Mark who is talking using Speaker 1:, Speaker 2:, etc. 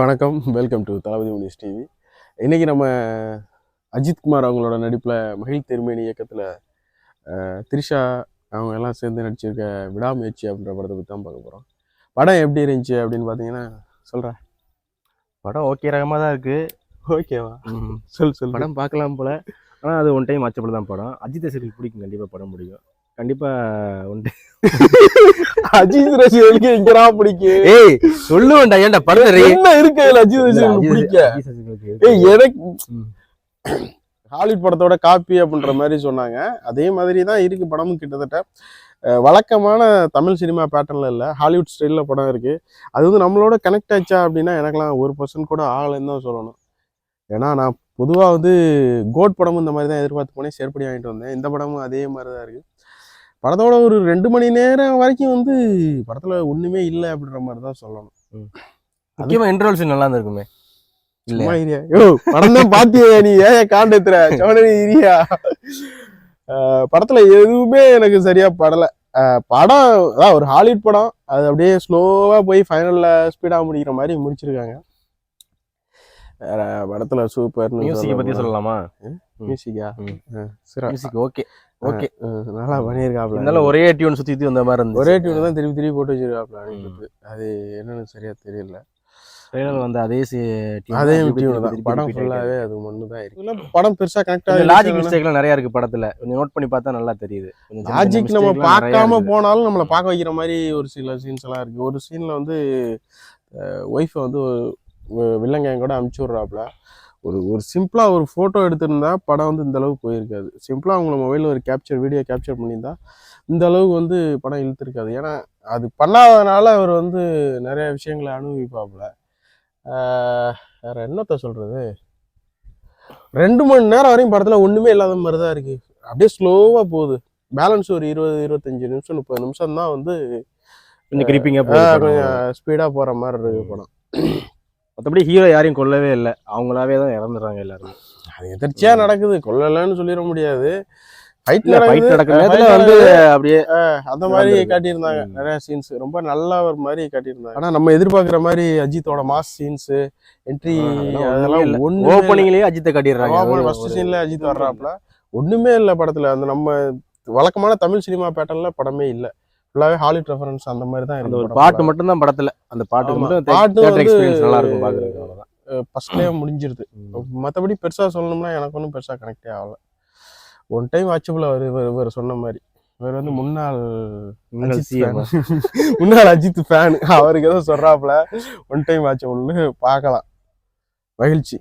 Speaker 1: வணக்கம். Welcome to Thalapathy Munis TV இன்னைக்கு நம்ம அஜித் குமார் அவங்களோட நடிப்பில் மகிழ் திருமேனி இயக்கத்தில் த்ரிஷா அவங்க எல்லாம் சேர்ந்து நடிச்சிருக்க விடாமுயற்சி அப்படின்ற படத்தை பற்றி தான் பார்க்க போகிறோம் படம் எப்படி இருந்துச்சு அப்படின்னு பார்த்தீங்கன்னா சொல்கிறேன்
Speaker 2: படம் ஓகே ரகமாக தான் இருக்கு.
Speaker 1: ஓகேவா? சொல் சொல்
Speaker 2: படம் பார்க்கலாம் போல. ஆனால் அது ஒன் டைம் வாட்சபிள் தான் படம். அஜித் ரசிகர்களுக்கு பிடிக்கும். கண்டிப்பாக படம் பிடிக்கும். கண்டிப்பாக ஒன் டைம்
Speaker 1: அஜித் ரசிகர்களுக்கு எங்கடா பிடிக்கும்
Speaker 2: ஏய் சொல்லுவேன்டா ஏன்டா படம்
Speaker 1: என்ன இருக்கு அதுல அஜித் ரசிகர்களுக்கு ஏய் எனக்கு. ஹாலிவுட் படத்தோட காப்பி அப்படின்ற மாதிரி சொன்னாங்க. அதே மாதிரி தான் இருக்கு படமும் கிட்டத்தட்ட. வழக்கமான தமிழ் சினிமா பேட்டர்ன்ல இல்லை. ஹாலிவுட் ஸ்டைலில் படம் இருக்கு. அது வந்து நம்மளோட கனெக்ட் ஆச்சா அப்படின்னா எனக்கெல்லாம் ஒரு பர்சன்ட் கூட ஆகலைன்னு தான் சொல்லணும். ஏன்னா நான் பொதுவாக வந்து கோட் படமும் இந்த மாதிரி தான் எதிர்பார்த்து போனேன். செருப்படி வாங்கிட்டு வந்தேன். இந்த படமும் அதே மாதிரி தான் இருக்கு. படத்தோட ஒரு ரெண்டு மணி நேரம் வரைக்கும் வந்து படத்துல ஒண்ணுமே இல்லை அப்படின்ற மாதிரி தான் சொல்லணும்
Speaker 2: முக்கியமாக இன்டர்வல் சீன் நல்லா இருந்திருக்குமே.
Speaker 1: படம் தான் பாத்தியே நீ ஏன் காண்டேத்துற இரியா படத்துல எதுவுமே எனக்கு சரியா படல. படம் அதான் ஒரு ஹாலிவுட் படம். அது அப்படியே ஸ்லோவா போய் ஃபைனல்ல ஸ்பீடா முடிக்கிற மாதிரி முடிச்சிருக்காங்க. வேற படத்துல சூப்பர்
Speaker 2: மியூசிக்கை பற்றி சொல்லலாமா?
Speaker 1: மியூசிக்கா. சிறா
Speaker 2: மியூசிக் ஓகே ஓகே
Speaker 1: நல்லா பண்ணியிருக்காப்ல
Speaker 2: இருந்தாலும் ஒரே டியூன் சுற்றி சுற்றி வந்த மாதிரி இருந்துச்சு.
Speaker 1: ஒரே டியூன் தான் திருப்பி திருப்பி போட்டு வச்சிருக்காப்ல அது என்னன்னு சரியா தெரியல.
Speaker 2: ட்ரெயிலர் வந்து அதே
Speaker 1: அதே படம் ஃபுல்லாவே அது ஒன்று தான் இருக்கு படம் பெருசா கனெக்ட்
Speaker 2: இருக்கு. லாஜிக் மிஸ்டேக்லாம் நிறைய இருக்கு படத்துல. கொஞ்சம் நோட் பண்ணி பார்த்தா நல்லா தெரியுது.
Speaker 1: லாஜிக் நம்ம பார்க்காம
Speaker 2: இருக்குது.
Speaker 1: போனாலும் நம்மளை பார்க்க வைக்கிற மாதிரி ஒரு சில சீன்ஸ் எல்லாம் இருக்கு. ஒரு சீன்ல வந்து ஒய்ஃபை வந்து வில்லங்க கூட அமுச்சு விட்றாப்புல ஒரு ஒரு சிம்பிளா ஒரு போட்டோ எடுத்திருந்தா படம் வந்து இந்த அளவுக்கு போயிருக்காது. சிம்பிளா அவங்கள மொபைல்ல ஒரு கேப்சர் வீடியோ கேப்சர் பண்ணியிருந்தா இந்த அளவுக்கு வந்து படம் இழுத்துருக்காது. ஏன்னா அது பண்ணாதனால அவர் வந்து நிறைய விஷயங்களை அனுபவிப்பாப்புல. வேற என்னத்த சொல்றது? ரெண்டு மணி நேரம் வரையும் படத்துல ஒண்ணுமே இல்லாத மாதிரி தான் இருக்கு. அப்படியே ஸ்லோவா போகுது. பேலன்ஸ் ஒரு இருபது இருபத்தஞ்சு நிமிஷம் முப்பது நிமிஷம் தான் வந்து
Speaker 2: கொஞ்சம் கிரிப்பிங்கா
Speaker 1: ஆஹ்,
Speaker 2: போகுது
Speaker 1: கொஞ்சம் ஸ்பீடா போற மாதிரி இருக்கு படம்.
Speaker 2: மற்றபடி ஹீரோ யாரையும் கொல்லவே இல்லை. அவங்களாவே தான் இறந்துடுறாங்க எல்லாரும்.
Speaker 1: அது எதிர்ச்சியா நடக்குது. கொல்லலன்னு சொல்லிட முடியாது. ஃபைட்
Speaker 2: இல்ல ஃபைட் நடக்கிற நேரத்துல வந்து அப்படியே
Speaker 1: அந்த மாதிரி. காட்டியிருந்தாங்க. நிறைய சீன்ஸ் ரொம்ப நல்ல ஒரு மாதிரி காட்டியிருந்தாங்க. ஆனா நம்ம எதிர்பார்க்குற மாதிரி அஜித்தோட மாஸ் சீன்ஸ் என்ட்ரி அதெல்லாம் ஒண்ணு
Speaker 2: ஓப்பனிங்லயே அஜித்தை காட்டிடுறாங்க.
Speaker 1: ஃபர்ஸ்ட் சீன்ல அஜித் வர்றாப்ல ஒண்ணுமே இல்ல படத்துல. அந்த நம்ம வழக்கமான தமிழ் சினிமா பேட்டர்ன்ல படமே இல்ல. ஃபுல்லாவே ஹாலிவுட் ரெஃபரன்ஸ் அந்த மாதிரி தான் இருக்கு
Speaker 2: ஒரு பாட்டு. மட்டும் தான் படத்துல. அந்த
Speaker 1: ஆமா.
Speaker 2: மட்டும்
Speaker 1: பாட்டு
Speaker 2: எக்ஸ்பீரியன்ஸ் நல்லா இருக்கும் பாக்குறதுக்கு அவ்வளவுதான்.
Speaker 1: ஃபர்ஸ்ட்லேயே முடிஞ்சிருது. மற்றபடி பெருசா சொல்லணும்னா எனக்கு ஒன்றும் பெருசா கனெக்டே ஆகல. ஒன் டைம் வாட்சபிள் அவர் இவர் இவர் சொன்ன மாதிரி. இவர் வந்து முன்னாள். முன்னாள் அஜித் ஃபேன் அவருக்கு ஏதோ சொல்றாப்புல ஒன் டைம் வாட்சபிள்னு பார்க்கலாம். மகிழ்ச்சி.